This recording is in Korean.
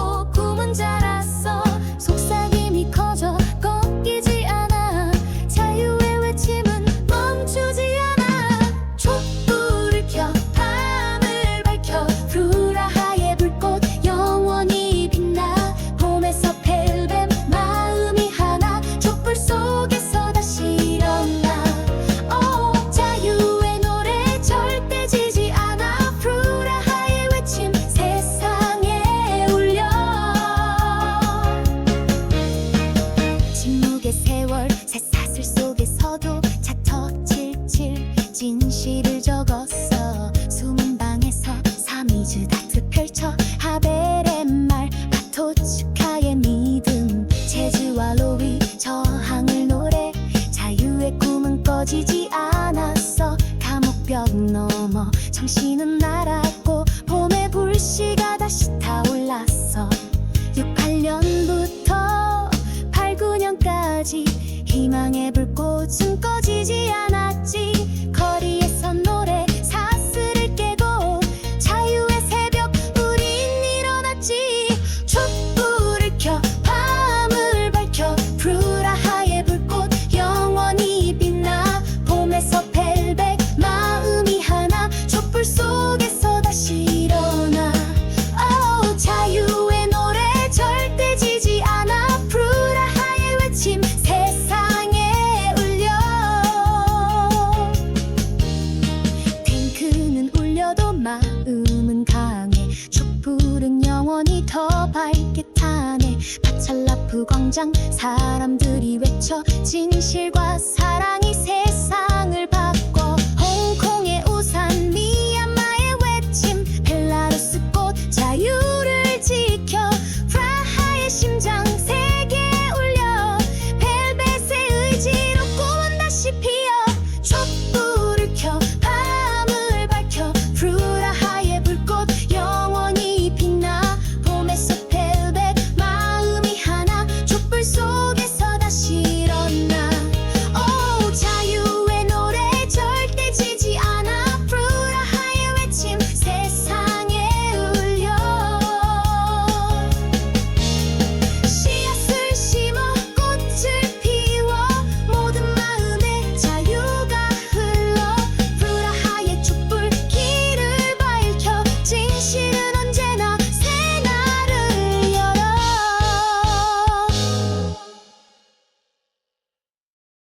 또 꿈은 자랐어. 내 세월 새사슬 속에서도 차터칠칠 진실을 적었어. 숨은 방에서 사미즈 다트 펼쳐 하벨의 말 바토츠카의 믿음. 체즈와 로이 저항을 노래 자유의 꿈은 꺼지지 않았어. 감옥벽 넘어 정신은 날아 희망의 불꽃은 꺼 찰라프 광장 사람들이 외쳐 진실과 사